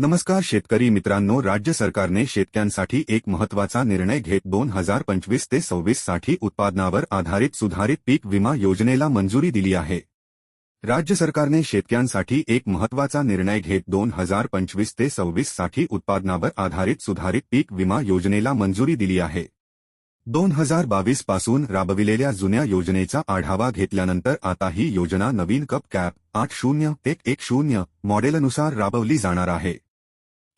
नमस्कार शेतकरी मित्रांनो राज्य सरकारने शेतकऱ्यांसाठी एक महत्त्वाचा निर्णय घेत दोन हजार पंचवीस ते सव्वीससाठी उत्पादनावर आधारित सुधारित पीक विमा योजनेला मंजुरी दिली आहे. राज्य सरकारने शेतकऱ्यांसाठी एक महत्त्वाचा निर्णय घेत दोन हजार पंचवीस ते सव्वीससाठी उत्पादनावर आधारित सुधारित पीक विमा योजनेला मंजुरी दिली आहे. दोन हजार बावीसपासून राबविलेल्या जुन्या योजनेचा आढावा घेतल्यानंतर आता ही योजना नवीन कप कॅप आठ शून्य एक एक शून्य मॉडेलनुसार राबवली जाणार आहे.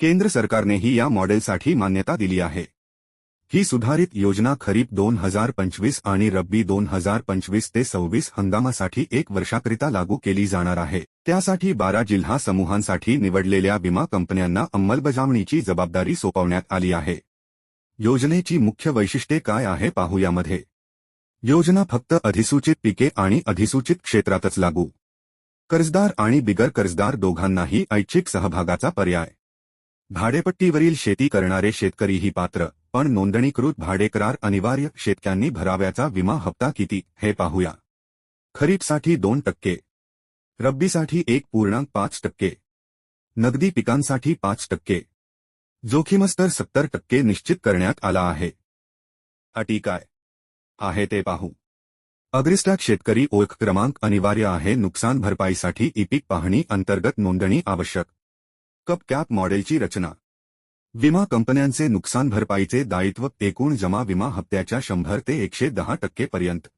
केंद्र सरकारनेही या मॉडेलसाठी मान्यता दिली आहे. ही सुधारित योजना खरीप दोन हजार पंचवीस आणि रब्बी दोन हजार पंचवीस ते सव्वीस हंगामासाठी एक वर्षाकरिता लागू केली जाणार आहे. त्यासाठी बारा जिल्हा समूहांसाठी निवडलेल्या विमा कंपन्यांना अंमलबजावणीची जबाबदारी सोपवण्यात आली आहे. योजनेची मुख्य वैशिष्ट्ये काय आहे पाहू यामध्ये. योजना फक्त अधिसूचित पिके आणि अधिसूचित क्षेत्रातच लागू. कर्जदार आणि बिगर कर्जदार दोघांनाही ऐच्छिक सहभागाचा पर्याय. भाडेपट्टीवरील शेती करणारे शेतकरीही पात्र पण नोंदणीकृत भाडेकरार अनिवार्य शेतकऱ्यांनी भराव्याचा विमा हप्ता किती हे पाहूया. खरीपसाठी दोन टक्के. रब्बीसाठी एक पूर्णांक पाच टक्के. नगदी पिकांसाठी पाच टक्के. जोखीमस्तर सत्तर टक्के निश्चित करण्यात आला आहे. अटी काय? आहे ते पाहू. अग्रिस्टाक शेतकरी ओळख क्रमांक अनिवार्य आहे नुकसान भरपाईसाठी इपिक पाहणी अंतर्गत नोंदणी आवश्यक. कप कॅप मॉडेलची रचना. विमा कंपन्यांचे नुकसान भरपाईचे दायित्व एकूण जमा विमा हप्त्याच्या शंभर ते एकशे दहा टक्केपर्यंत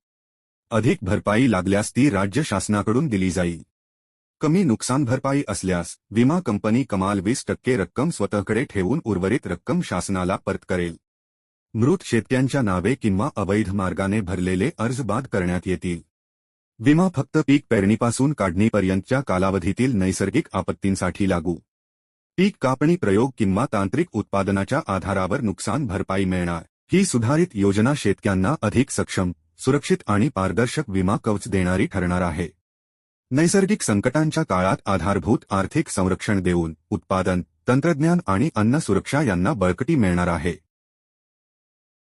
अधिक भरपाई लागल्यास ती राज्य शासनाकडून दिली जाईल. कमी नुकसान भरपाई असल्यास विमा कंपनी कमाल वीस टक्के रक्कम स्वतःकडे ठेवून उर्वरित रक्कम शासनाला परत करेल. मृत शेतकऱ्यांच्या नावे किंवा अवैध मार्गाने भरलेले अर्ज बाद करण्यात येतील. विमा फक्त पीक पेरणीपासून काढणीपर्यंतच्या कालावधीतील नैसर्गिक आपत्तींसाठी लागू. पीक कापणी प्रयोग कि तांत्रिक उत्पादनाच्या आधारावर नुकसान भरपाई मिलना ही सुधारित योजना शेक अधिक सक्षम, सुरक्षित आणि पारदर्शक विमा कवच देणारी ठरणार आहे. नैसर्गिक संकटांच्या काळात आधारभूत आर्थिक संरक्षण देऊन उत्पादन, तंत्रज्ञान आणि अन्न सुरक्षा यांना बळकटी मिळणार आहे.